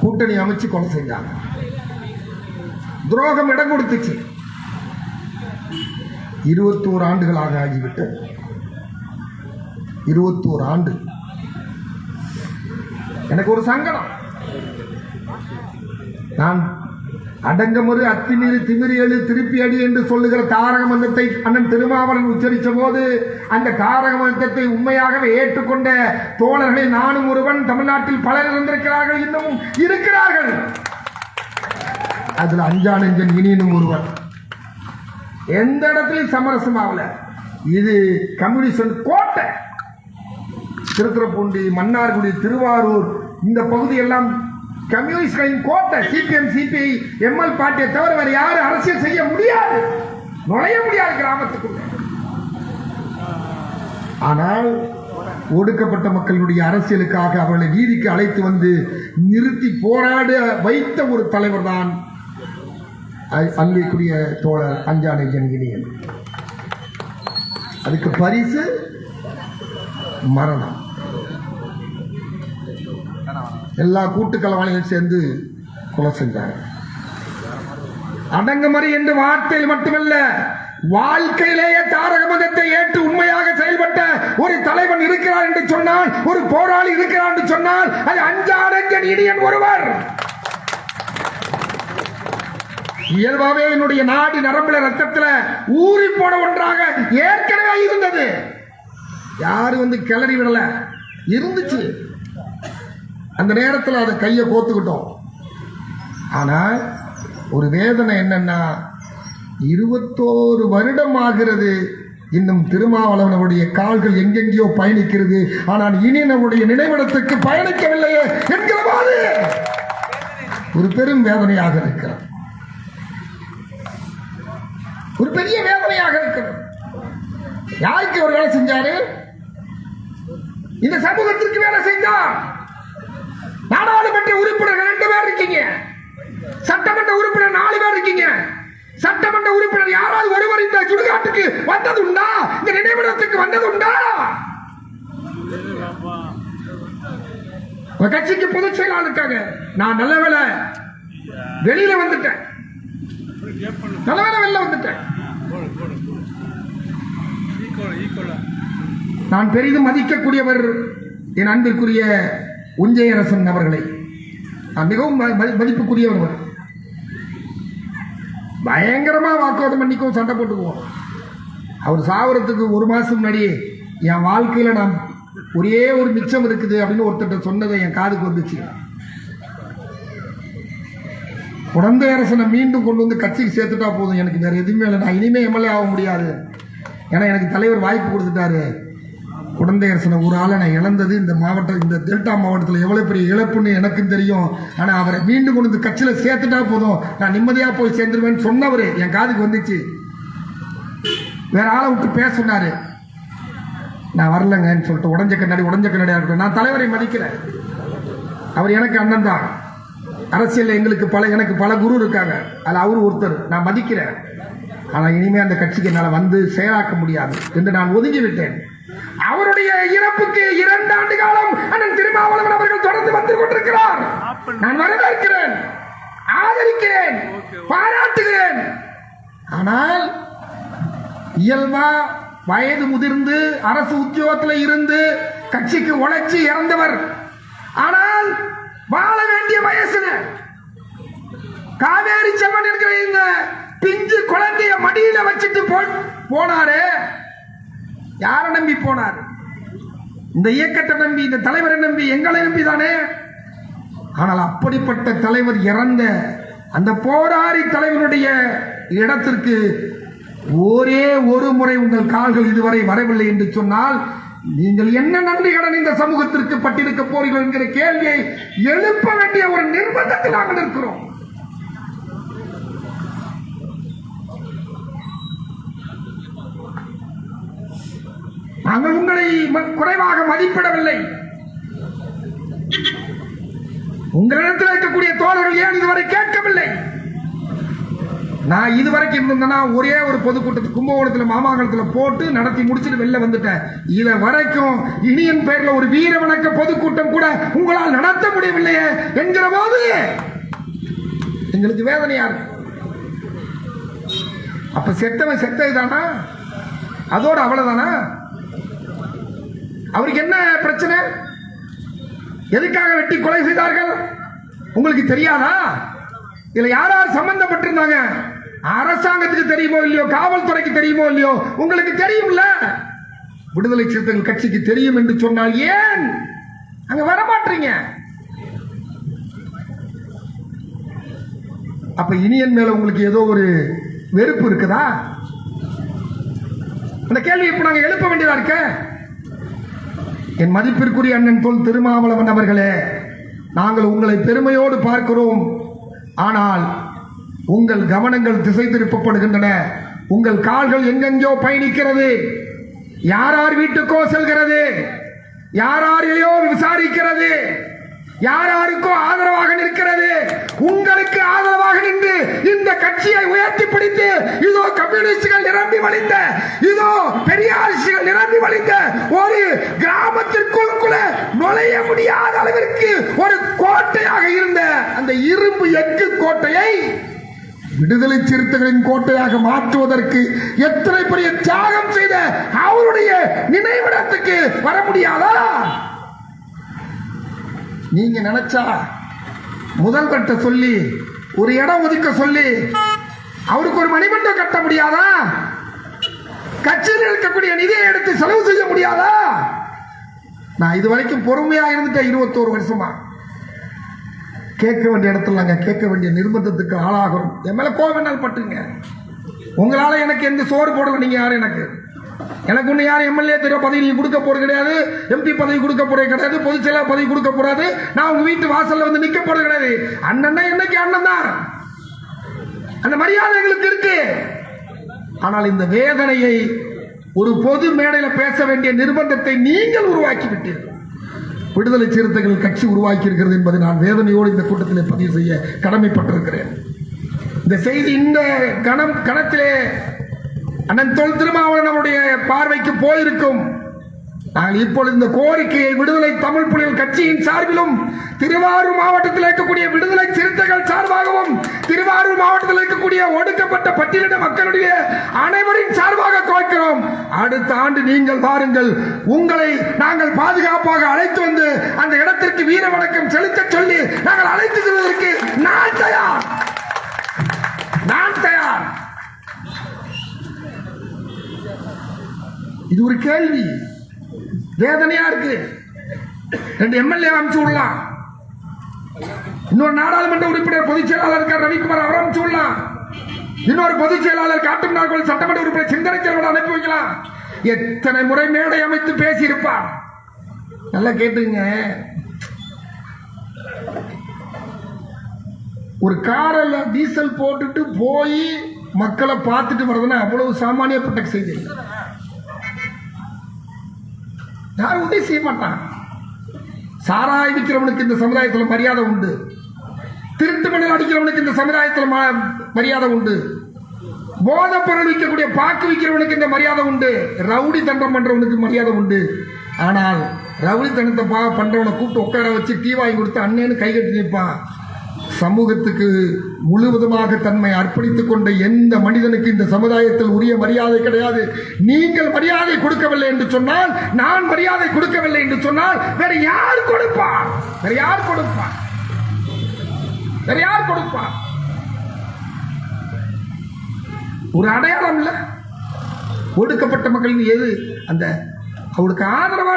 கூட்டணி அமைச்சு கொலை செஞ்சாங்க. துரோகம் இடம் கொடுத்துச்சு இருபத்தோரு ஆண்டுகளாக ஆகிவிட்டது. இருபத்தோரு ஆண்டு. எனக்கு ஒரு சங்கடம். நான் அடங்கமுறு அத்திமீறி திமிரி எழு திருப்பி அடி என்று சொல்லுகிற தாரக மந்திரத்தை அண்ணன் திருமாவளன் உச்சரித்த போது அந்த தாரக மந்திரத்தை உண்மையாகவே ஏற்றுக்கொண்ட தோழர்களை நானும் ஒருவன் தமிழ்நாட்டில் பலர் இருந்திருக்கிறார்கள் இன்னமும் இருக்கிறார்கள். அதுல அஞ்சான் எஞ்சன் இனியனும் ஒருவன். எந்த இடத்துலையும் சமரசம் ஆகல. இது கம்யூனிஸ்ட் கோட்டை. திருத்துறப்பூண்டி மன்னார்குடி திருவாரூர் இந்த பகுதி எல்லாம் கம்யூனிஸ்ட்களின் கோட்டை சிபிஎம் சிபிஐ எம்எல் பார்ட்டியை தவிர வேற யாரும் அரசியல் செய்ய முடியாது. நுழைய முடியாது கிராமத்துக்குள்ள. ஆனால் ஒடுக்கப்பட்ட மக்களுடைய அரசியலுக்காக அவர்களை வீதிக்கு அழைத்து வந்து நிறுத்தி போராட வைத்த ஒரு தலைவர் தான் அன்பிற்குரிய தோழர் அஞ்சானை ஜன்கினியன். அதுக்கு பரிசு மரணம். எல்லா கூட்டுக்களவாணிகள் சேர்ந்து கொலை செஞ்சாங்க. அடங்குமறி என்று வார்த்தையில் மட்டுமல்ல வாழ்க்கையிலேயே தாரக மதத்தை ஏற்று உண்மையாக செயல்பட்ட ஒரு தலைவன் இருக்கிறார் என்று சொன்னால் ஒரு போராளி இருக்கிறார் என்று சொன்னால் அது அஞ்சாடஞ்சன் இடியன் ஒருவர். இயல்பாவே என்னுடைய நாடு நரம்புல ரத்தத்துல ஊறி போன ஒன்றாக ஏற்கனவே இருந்தது. யாரு வந்து கிளறி விடல. இருந்துச்சு. அந்த நேரத்தில் அதை கையை கோத்துக்கிட்டோம். ஆனால் ஒரு வேதனை என்னன்னா இருபத்தோரு வருடம் ஆகிறது. இன்னும் திருமாவளவனுடைய கால்கள் எங்கெங்கேயோ பயணிக்கிறது. ஆனால் இனி நம்முடைய நினைவிடத்துக்கு பயணிக்கவில்லையே என்கிற போது ஒரு பெரும் வேதனையாக இருக்கிறது. ஒரு பெரிய வேதனையாக இருக்கிறது. யாருக்கு ஒரு வேலை செஞ்சாரு? இந்த சமூகத்திற்கு வேலை செஞ்சார் நாடாளுமன்ற உறுப்பினர்கள் ரெண்டு பேர் இருக்கீங்க. சட்டமன்ற உறுப்பினர் நாலு பேர் இருக்கீங்க. சட்டமன்ற உறுப்பினர் யாராவது ஒருவர் இந்த சுடுகாட்டுக்கு வந்தது உண்டா இந்த நினைவிடத்துக்கு வந்தது உண்டா கட்சிக்கு பொதுச் செயலாளருக்காக நான் நல்ல வேலை வெளியில வந்துட்டேன். நல்ல வேலை வெளில வந்துட்டேன். நான் பெரிதும் மதிக்கக்கூடியவர் என் அன்பிற்குரிய உஞ்சையரசன் அவர்களை. மிகவும் ம- மதி- மதிப்புக்குரியவர் பயங்கரமா வாக்குவாதம் பண்ணிக்குவோம் சண்டை போட்டுக்குவோம். அவர் சாவரத்துக்கு ஒரு மாசம் முன்னாடியே என் வாழ்க்கையில நான் ஒரே ஒரு மிச்சம் இருக்குது அப்படின்னு ஒருத்தர் சொன்னதை என் காதுக்கு வந்துச்சு. குழந்தை அரசனை மீண்டும் கொண்டு வந்து கட்சிக்கு சேர்த்துட்டா போதும். எனக்கு வேற எதுவுமே இல்லை. நான் இனிமே எம்எல்ஏ ஆக முடியாது. ஏன்னா எனக்கு தலைவர் வாய்ப்பு கொடுத்துட்டாரு. குழந்தை அரசனை ஒரு ஆளை நான் இழந்தது. இந்த மாவட்டம் இந்த டெல்டா மாவட்டத்தில் எவ்வளோ பெரிய இழப்புன்னு எனக்கும் தெரியும். ஆனால் அவரை மீண்டும் கொண்டு கட்சியில் சேர்த்துட்டா போதும். நான் நிம்மதியாக போய் சேர்ந்துருவேன்னு சொன்னவர் என் காதுக்கு வந்துச்சு. வேற ஆளை விட்டு பேச சொன்னார். நான் வரலங்கன்னு சொல்லிட்டு உடஞ்ச கண்ணாடி உடஞ்ச கண்ணாடியாக இருக்கட்டும். நான் தலைவரை மதிக்கிறேன். அவர் எனக்கு அண்ணன் தான். அரசியலில் எங்களுக்கு பல எனக்கு பல குரு இருக்காங்க. அதில் அவர் ஒருத்தர். நான் மதிக்கிறேன். ஆனால் இனிமேல் அந்த கட்சிக்கு என்னால் வந்து செயலாக்க முடியாது. என்று நான் ஒதுங்கி விட்டேன். அவருடைய இறப்புக்கு இரண்டு ஆண்டு காலம் அண்ணன் திருமாவளவன் அவர்கள் தொடர்ந்து வந்து கொண்டிருக்கிறார் நான் வரவேற்கிறேன். ஆதரிக்கிறேன். பாராட்டுகிறேன். ஆனால் இயல்பா வயது முதிர்ந்து அரசு உத்தியோகத்தில் இருந்து கட்சிக்கு உழைச்சி இறந்தவர். ஆனால் வாழ வேண்டிய வயசுல காவேரி செல்வன் என்கிற இந்த பிஞ்சு குழந்தைய மடியில வச்சுட்டு போனாரு. யாரை நம்பி போனார்? இந்த இயக்கத்தை நம்பி இந்த தலைவரை நம்பி எங்களை நம்பி தானே? ஆனால் அப்படிப்பட்ட தலைவர் இறந்த அந்த போராடி தலைவருடைய இடத்திற்கு ஒரே ஒரு முறை உங்கள் கால்கள் இதுவரை வரவில்லை என்று சொன்னால் நீங்கள் என்ன நன்றி கடன் இந்த சமூகத்திற்கு பட்டிருக்க போறீர்கள் என்கிற கேள்வியை எழுப்ப வேண்டிய ஒரு நிர்பந்தத்தில் நாங்கள் இருக்கிறோம். நாங்கள் உங்களை ம- குறைவாக மதிப்பிடவில்லை. உங்களிடத்தில் இருக்கக்கூடிய தோழர்கள் ஏன் இதுவரை கேட்கவில்லை? நான் இது வரைக்கும் இருந்தேன்னா ஒரே ஒரு பொதுக்கூட்டத்தை கும்பகோணத்தில் மாமாங்கலத்தில் போட்டு நடத்தி முடிச்சுட்டு வெளில வந்துட்டேன். இதை வரைக்கும் இனியன் பேரில் ஒரு வீர வணக்க பொதுக்கூட்டம் கூட உங்களால் நடத்த முடியவில்லையே என்கிற போது எங்களுக்கு வேதனையா இருக்கு. அப்ப செத்தவன் செத்தது தானா அதோட அவ்வளவுதானா? அவருக்கு என்ன பிரச்சனை? எதுக்காக வெட்டி கொலை செய்தார்கள்? உங்களுக்கு தெரியாதா? இதுல யார் யார் சம்பந்தப்பட்டிருந்தாங்க? அரசாங்கத்துக்கு தெரியுமோ இல்லையோ காவல்துறைக்கு தெரியுமோ இல்லையோ உங்களுக்கு தெரியும்ல? விடுதலை சிறுத்தைகள் கட்சிக்கு தெரியும் என்று சொன்னால் ஏன் அங்க வரமாட்டீங்க? அப்ப இனியன் மேல உங்களுக்கு ஏதோ ஒரு வெறுப்பு இருக்குதா? அந்த கேள்வி இப்ப நாங்க எழுப்ப வேண்டியதா இருக்க? என் மதிப்பிற்குரிய அண்ணன் தொல் திருமாவளவன் அவர்களே நாங்கள் உங்களை பெருமையோடு பார்க்கிறோம். ஆனால் உங்கள் கவனங்கள் திசை திருப்பப்படுகின்றன உங்கள் கால்கள் எங்கெங்கோ பயணிக்கிறது. யார் யார் வீட்டுக்கோ செல்கிறது? யார் யாரையோ விசாரிக்கிறது? யார் யாருக்கோ ஆதரவாக நிற்கிறது? உங்கள் கட்சியை உயர்த்தி பிடித்து இதோ கம்யூனிஸ்டுகள் நிரம்பி வழிந்த இதோ பெரியாரிசிகள் நிரம்பி வழிந்த ஒரு கிராமத்திற்குள் கூட நுழைய முடியாத அளவிற்கு ஒரு கோட்டையாக இருந்த அந்த இரும்பு எஃகு கோட்டையை விடுதலை சிறுத்தைகளின் கோட்டையாக மாற்றுவதற்கு எத்தனை பெரிய தியாகம் செய்த அவருடைய நினைவிடத்துக்கு வர முடியாதா? நீங்க நினைச்சா முதல்வர்கிட்ட சொல்லி ஒரு இடம் ஒதுக்க சொல்லி அவருக்கு ஒரு மணிமண்டபம் கட்ட முடியாதா? கட்சியில் இருக்கக்கூடிய நிதியை எடுத்து செலவு செய்ய முடியாதா? நான் இது வரைக்கும் பொறுமையா இருந்துட்டேன் இருபத்தோரு வருஷமா. கேட்க வேண்டிய இடத்துலாங்க கேட்க வேண்டிய நிர்பந்தத்துக்கு ஆளாகிறோம். என் மேலே கோவம் வேணாலும் பட்டுங்க. உங்களால எனக்கு எந்த சோறு போடல நீங்க யாரும் எனக்கு? எனக்கு ஒன்று யாரும் எம்எல்ஏ தெரிய பதவி கொடுக்க போகிறது கிடையாது. எம்பி பதவி கொடுக்க போகிறது கிடையாது. பொதுச் செயலாளர் பதவி கொடுக்க போகிறாது நான் உங்கள் வீட்டு வாசலில் வந்து நிற்க போகிறது கிடையாது. அண்ணன்னா என்னைக்கு அண்ணன் தான்? அந்த மரியாதை எங்களுக்கு இருக்கு. ஆனால் இந்த வேதனையை ஒரு பொது மேடையில் பேச வேண்டிய நிர்பந்தத்தை நீங்கள் உருவாக்கி விட்டீர்கள் விடுதலை சிறுத்தைகள் கட்சி உருவாக்கி இருக்கிறது என்பதை நான் வேதனையோடு இந்த கூட்டத்தில் பதிவு செய்ய கடமைப்பட்டிருக்கிறேன். இந்த செய்தி இந்த கணம் கணத்திலே அண்ணன் தொல் திருமாவளவன் அவருடைய பார்வைக்கு போயிருக்கும். நாங்கள் இப்பொழுது இந்த கோரிக்கையை விடுதலை தமிழ் புலிகள் கட்சியின் சார்பிலும் திருவாரூர் மாவட்டத்தில் இருக்கக்கூடிய விடுதலை சிறுத்தைகள் சார்பாகவும் திருவாரூர் மாவட்டத்தில் இருக்கக்கூடிய ஒடுக்கப்பட்ட பட்டியலிட மக்களுடைய அனைவரின் சார்பாக கோர்க்கிறோம். அடுத்த ஆண்டு நீங்கள் பாருங்கள் உங்களை நாங்கள் பாதுகாப்பாக அழைத்து வந்து அந்த இடத்திற்கு வீர வணக்கம் செலுத்த சொல்லி நாங்கள் அழைத்து செல்வதற்கு நான் தயார். நான் தயார். இது ஒரு கேள்வி. வேதனையா இருக்கு. ரெண்டு எம்எல்ஏ அனுப்பிச்சு விடலாம். இன்னொரு நாடாளுமன்ற உறுப்பினர் பொதுச் செயலாளர் இருக்கார் ரவிக்குமார் அவரை அனுப்பிச்சு விடலாம். இன்னொரு பொதுச் செயலாளர் காட்டும் நாட்கள் சட்டமன்ற உறுப்பினர் சிந்தனை செல்வன் அனுப்பி வைக்கலாம். எத்தனை முறை மேடை அமைத்து பேசி இருப்பார் நல்லா கேட்டுங்க ஒரு காரில் டீசல் போட்டுட்டு போய் மக்களை பார்த்துட்டு வர்றதுன்னா அவ்வளவு சாமானியப்பட்ட செய்தி. யாரும் உதவி செய்ய மாட்டான் சாராய் விற்கிறவனுக்கு இந்த சமுதாயத்தில் மரியாதை உண்டு. திருட்டு மணல் அடிக்கிறவனுக்கு இந்த சமுதாயத்தில் மரியாதை உண்டு. போதைப் பொருள் விற்கக்கூடிய பாக்கு விற்கிறவனுக்கு இந்த மரியாதை உண்டு. ரவுடி தண்டம் பண்றவனுக்கு மரியாதை உண்டு. ஆனால் ரவுடி தண்டத்தை பா பண்றவனை கூப்பிட்டு உட்கார வச்சு டீ வாங்கி கொடுத்து அண்ணேன்னு கை கட்டி நிற்பான் சமூகத்துக்கு முழுவதுமாக தன்மை அர்ப்பணித்துக் கொண்ட எந்த மனிதனுக்கு இந்த சமுதாயத்தில் உரிய மரியாதை கிடையாது? நீங்கள் மரியாதை கொடுக்கவில்லை என்று சொன்னால் நான் மரியாதை கொடுக்கவில்லை என்று சொன்னால் வேற யார் கொடுப்பார் வேற யார் கொடுப்பார் வேற யார் கொடுப்பார் ஒரு அடையாளம் இல்ல? ஒடுக்கப்பட்ட மக்களின் எது அந்த அவளுக்கு ஆதரவா